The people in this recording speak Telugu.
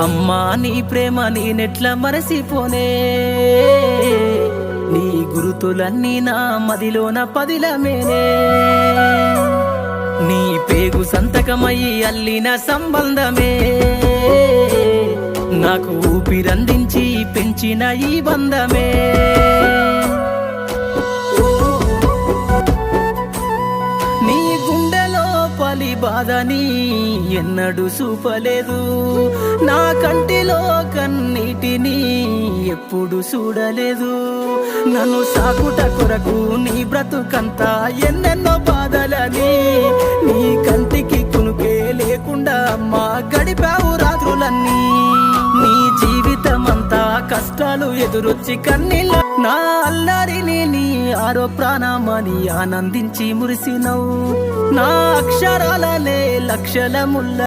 అమ్మా నీ ప్రేమ నేనెట్లా మరసిపోనే. నీ గురుతులన్నీ నా మదిలోన పదిలమేనే. నీ పేగు సంతకమయ్యి అల్లిన సంబంధమే. నాకు ఊపిరందించి పెంచిన ఈ బంధమే. నీ గుండెలో పలి బాధని ఎన్నడూ చూపలేదు. కంటిలో కన్నిటిని ఎప్పుడు చూడలేదు. నన్ను సాకుట కొరకు నీ బ్రతుకంతా ఎన్నెన్నో బాధలని నీ కంటికి కునుకే లేకుండా మా గడిపావు రాత్రులన్నీ. నీ జీవితం అంతా కష్టాలు ఎదురొచ్చి కన్నీళ్ళ నా అల్లరిని నీ ఆరో ప్రాణమని ఆనందించి మురిసినవు. నా అక్షరాలనే లక్షల ముల్ల